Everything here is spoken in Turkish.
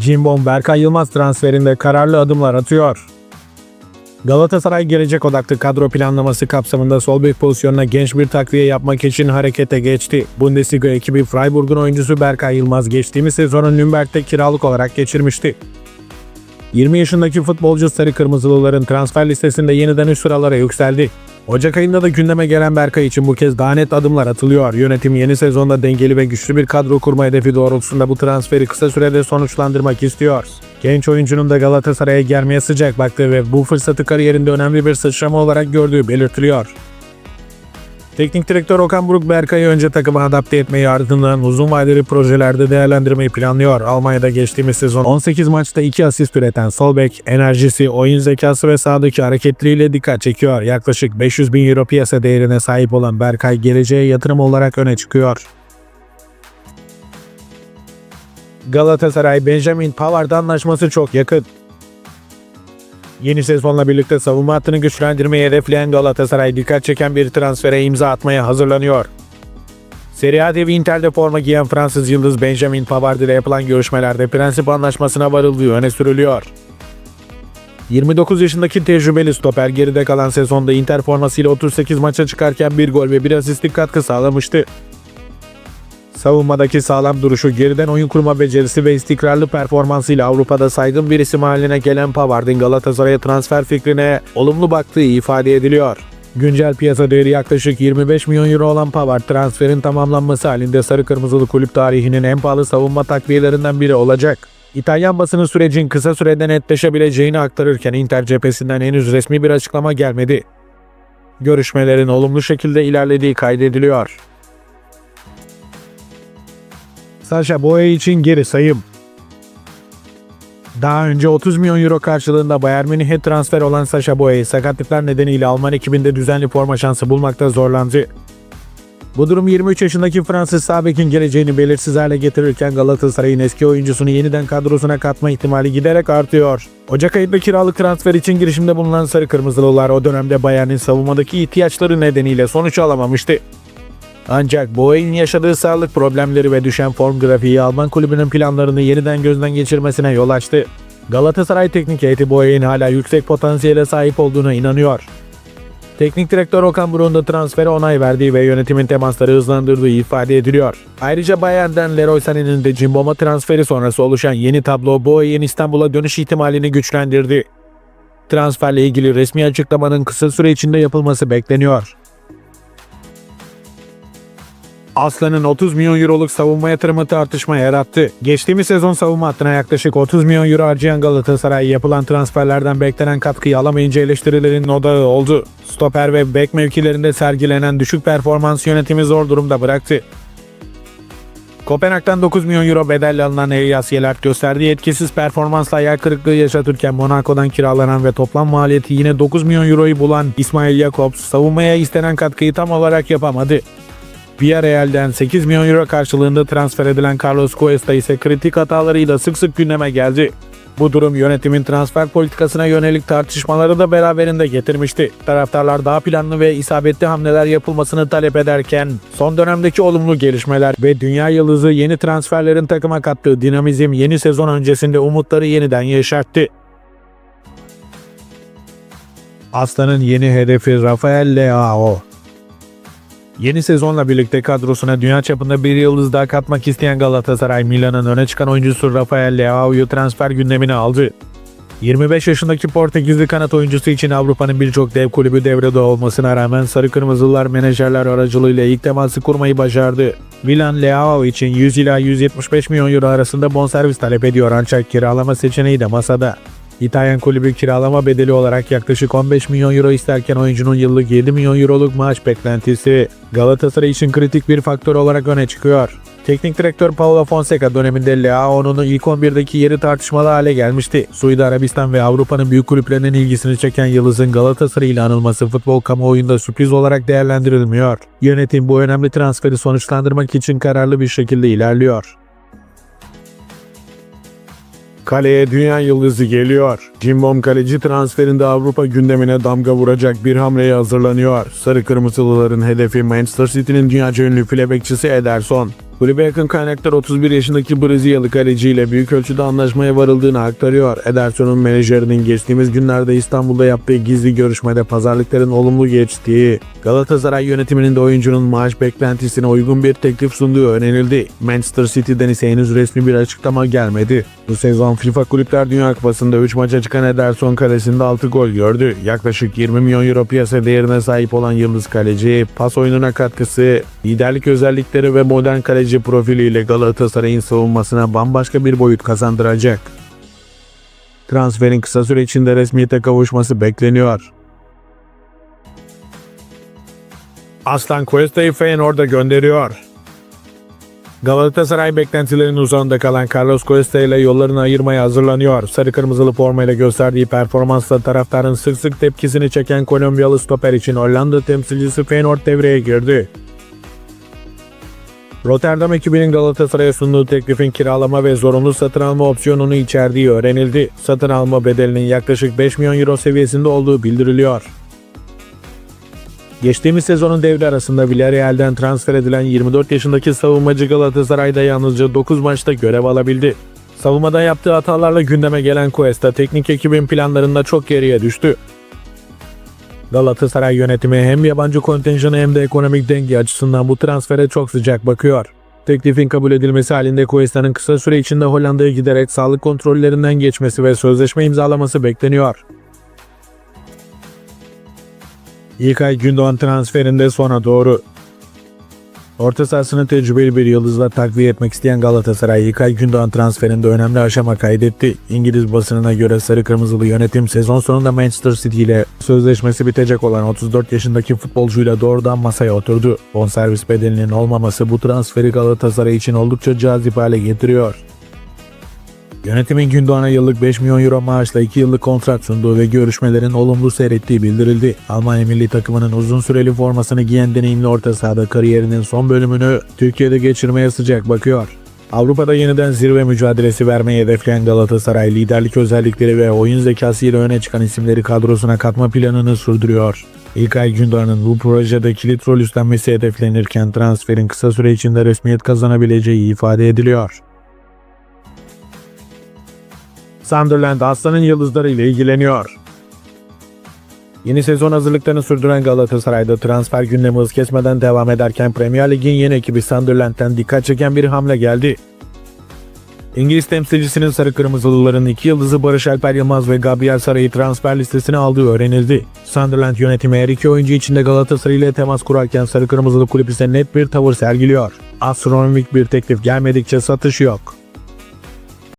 Cimbom Berkay Yılmaz transferinde kararlı adımlar atıyor. Galatasaray gelecek odaklı kadro planlaması kapsamında sol bek pozisyonuna genç bir takviye yapmak için harekete geçti. Bundesliga ekibi Freiburg'un oyuncusu Berkay Yılmaz geçtiğimiz sezonu Nürnberg'de kiralık olarak geçirmişti. 20 yaşındaki futbolcu Sarı Kırmızılıların transfer listesinde yeniden üst sıralara yükseldi. Ocak ayında da gündeme gelen Berkay için bu kez daha net adımlar atılıyor. Yönetim yeni sezonda dengeli ve güçlü bir kadro kurma hedefi doğrultusunda bu transferi kısa sürede sonuçlandırmak istiyor. Genç oyuncunun da Galatasaray'a gelmeye sıcak baktığı ve bu fırsatı kariyerinde önemli bir sıçrama olarak gördüğü belirtiliyor. Teknik direktör Okan Buruk Berkay'ı önce takıma adapte etmeyi ardından uzun vadeli projelerde değerlendirmeyi planlıyor. Almanya'da geçtiğimiz sezon 18 maçta 2 asist üreten sol bek, enerjisi, oyun zekası ve sahadaki hareketliliğiyle dikkat çekiyor. Yaklaşık 500 bin euro piyasa değerine sahip olan Berkay geleceğe yatırım olarak öne çıkıyor. Galatasaray Benjamin Pavard anlaşması çok yakın. Yeni sezonla birlikte savunma hattını güçlendirmeyi hedefleyen Galatasaray dikkat çeken bir transfere imza atmaya hazırlanıyor. Serie A devi Inter'de forma giyen Fransız yıldız Benjamin Pavard ile yapılan görüşmelerde prensip anlaşmasına varıldığı öne sürülüyor. 29 yaşındaki tecrübeli stoper geride kalan sezonda Inter formasıyla 38 maça çıkarken bir gol ve bir asistlik katkı sağlamıştı. Savunmadaki sağlam duruşu, geriden oyun kurma becerisi ve istikrarlı performansıyla Avrupa'da saygın bir isim haline gelen Pavard'ın Galatasaray'a transfer fikrine olumlu baktığı ifade ediliyor. Güncel piyasa değeri yaklaşık 25 milyon euro olan Pavard transferin tamamlanması halinde sarı kırmızılı kulüp tarihinin en pahalı savunma takviyelerinden biri olacak. İtalyan basını sürecin kısa sürede netleşebileceğini aktarırken Inter cephesinden henüz resmi bir açıklama gelmedi. Görüşmelerin olumlu şekilde ilerlediği kaydediliyor. Sasha Boye için geri sayım. Daha önce 30 milyon euro karşılığında Bayern Münih'e transfer olan Sasha Boye sakatlıklar nedeniyle Alman ekibinde düzenli forma şansı bulmakta zorlandı. Bu durum 23 yaşındaki Fransız Sabek'in geleceğini belirsiz hale getirirken Galatasaray'ın eski oyuncusunu yeniden kadrosuna katma ihtimali giderek artıyor. Ocak ayında kiralık transfer için girişimde bulunan Sarı Kırmızılılar o dönemde Bayern'in savunmadaki ihtiyaçları nedeniyle sonuç alamamıştı. Ancak Boeing'in yaşadığı sağlık problemleri ve düşen form grafiği Alman kulübünün planlarını yeniden gözden geçirmesine yol açtı. Galatasaray teknik heyeti Boeing'in hala yüksek potansiyele sahip olduğuna inanıyor. Teknik direktör Okan Buruk'un da transfere onay verdiği ve yönetimin temasları hızlandırdığı ifade ediliyor. Ayrıca Bayern'den Leroy Sané'nin de Cimbom'a transferi sonrası oluşan yeni tablo Boeing'in İstanbul'a dönüş ihtimalini güçlendirdi. Transferle ilgili resmi açıklamanın kısa süre içinde yapılması bekleniyor. Aslan'ın 30 milyon euroluk savunma yatırımı tartışma yarattı. Geçtiğimiz sezon savunma hattına yaklaşık 30 milyon euro harcayan Galatasaray yapılan transferlerden beklenen katkıyı alamayınca eleştirilerin odağı oldu. Stoper ve bek mevkilerinde sergilenen düşük performans yönetimi zor durumda bıraktı. Kopenhag'dan 9 milyon euro bedelle alınan Elias Yelert gösterdiği etkisiz performansla hayal kırıklığı yaşatırken Monaco'dan kiralanan ve toplam maliyeti yine 9 milyon euroyu bulan İsmail Jakobs savunmaya istenen katkıyı tam olarak yapamadı. Villarreal'den 8 milyon euro karşılığında transfer edilen Carlos Cuesta ise kritik hatalarıyla sık sık gündeme geldi. Bu durum yönetimin transfer politikasına yönelik tartışmaları da beraberinde getirmişti. Taraftarlar daha planlı ve isabetli hamleler yapılmasını talep ederken son dönemdeki olumlu gelişmeler ve dünya yıldızı yeni transferlerin takıma kattığı dinamizm yeni sezon öncesinde umutları yeniden yeşertti. Aslan'ın yeni hedefi Rafael Leao. Yeni sezonla birlikte kadrosuna dünya çapında bir yıldız daha katmak isteyen Galatasaray, Milan'ın öne çıkan oyuncusu Rafael Leao'yu transfer gündemine aldı. 25 yaşındaki Portekizli kanat oyuncusu için Avrupa'nın birçok dev kulübü devrede olmasına rağmen Sarı Kırmızılar menajerler aracılığıyla ilk teması kurmayı başardı. Milan Leao için 100 ila 175 milyon euro arasında bonservis talep ediyor ancak kiralama seçeneği de masada. İtalyan kulübü kiralama bedeli olarak yaklaşık 15 milyon euro isterken oyuncunun yıllık 7 milyon euroluk maaş beklentisi Galatasaray için kritik bir faktör olarak öne çıkıyor. Teknik direktör Paulo Fonseca döneminde Leao'nun ilk 11'deki yeri tartışmalı hale gelmişti. Suudi Arabistan ve Avrupa'nın büyük kulüplerinin ilgisini çeken Yıldız'ın Galatasaray ile anılması futbol kamuoyunda sürpriz olarak değerlendirilmiyor. Yönetim bu önemli transferi sonuçlandırmak için kararlı bir şekilde ilerliyor. Kaleye dünya yıldızı geliyor. Cimbom kaleci transferinde Avrupa gündemine damga vuracak bir hamleye hazırlanıyor. Sarı Kırmızılıların hedefi Manchester City'nin dünyaca ünlü file bekçisi Ederson. Kulübe yakın kaynaklar 31 yaşındaki Brezilyalı kaleciyle büyük ölçüde anlaşmaya varıldığını aktarıyor. Ederson'un menajerinin geçtiğimiz günlerde İstanbul'da yaptığı gizli görüşmede pazarlıkların olumlu geçtiği, Galatasaray yönetiminin de oyuncunun maaş beklentisine uygun bir teklif sunduğu öğrenildi. Manchester City'den ise henüz resmi bir açıklama gelmedi. Bu sezon FIFA Kulüpler Dünya Kupası'nda 3 maça çıkan Ederson kalesinde 6 gol gördü. Yaklaşık 20 milyon euro piyasa değerine sahip olan Yıldız Kaleci, pas oyununa katkısı, liderlik özellikleri ve modern kaleci profiliyle Galatasaray'ın savunmasına bambaşka bir boyut kazandıracak. Transferin kısa süre içinde resmiyete kavuşması bekleniyor. Aslan Cuesta'yı Feyenoord'a gönderiyor. Galatasaray beklentilerinin uzağında kalan Carlos Cuesta ile yollarını ayırmaya hazırlanıyor. Sarı kırmızılı formayla gösterdiği performansla taraftarın sık sık tepkisini çeken Kolombiyalı stoper için Hollanda temsilcisi Feyenoord devreye girdi. Rotterdam ekibinin Galatasaray'a sunduğu teklifin kiralama ve zorunlu satın alma opsiyonunu içerdiği öğrenildi. Satın alma bedelinin yaklaşık 5 milyon euro seviyesinde olduğu bildiriliyor. Geçtiğimiz sezonun devre arasında Villarreal'den transfer edilen 24 yaşındaki savunmacı Galatasaray'da yalnızca 9 maçta görev alabildi. Savunmada yaptığı hatalarla gündeme gelen Cuesta teknik ekibin planlarında çok geriye düştü. Galatasaray yönetimi hem yabancı kontenjanı hem de ekonomik denge açısından bu transfere çok sıcak bakıyor. Teklifin kabul edilmesi halinde Cuesta'nın kısa süre içinde Hollanda'ya giderek sağlık kontrollerinden geçmesi ve sözleşme imzalaması bekleniyor. İlkay Gündoğan transferinde sona doğru. Orta sahasını tecrübeli bir yıldızla takviye etmek isteyen Galatasaray İlkay Gündoğan transferinde önemli aşama kaydetti. İngiliz basınına göre sarı kırmızılı yönetim sezon sonunda Manchester City ile sözleşmesi bitecek olan 34 yaşındaki futbolcuyla doğrudan masaya oturdu. Bonservis bedelinin olmaması bu transferi Galatasaray için oldukça cazip hale getiriyor. Yönetimin Gündoğan'a yıllık 5 milyon euro maaşla 2 yıllık kontrat sunduğu ve görüşmelerin olumlu seyrettiği bildirildi. Almanya milli takımının uzun süreli formasını giyen deneyimli orta sahada kariyerinin son bölümünü Türkiye'de geçirmeye sıcak bakıyor. Avrupa'da yeniden zirve mücadelesi vermeyi hedefleyen Galatasaray liderlik özellikleri ve oyun zekası ile öne çıkan isimleri kadrosuna katma planını sürdürüyor. İlkay Gündoğan'ın bu projede kilit rol üstlenmesi hedeflenirken transferin kısa süre içinde resmiyet kazanabileceği ifade ediliyor. Sunderland Aslan'ın yıldızları ile ilgileniyor. Yeni sezon hazırlıklarını sürdüren Galatasaray'da transfer gündemi hız kesmeden devam ederken Premier Lig'in yeni ekibi Sunderland'den dikkat çeken bir hamle geldi. İngiliz temsilcisinin sarı kırmızılıların iki yıldızı Barış Alper Yılmaz ve Gabriel Saray'ı transfer listesine aldığı öğrenildi. Sunderland yönetimi her iki oyuncu içinde Galatasaray ile temas kurarken sarı kırmızılı kulüp ise net bir tavır sergiliyor. Astronomik bir teklif gelmedikçe satış yok.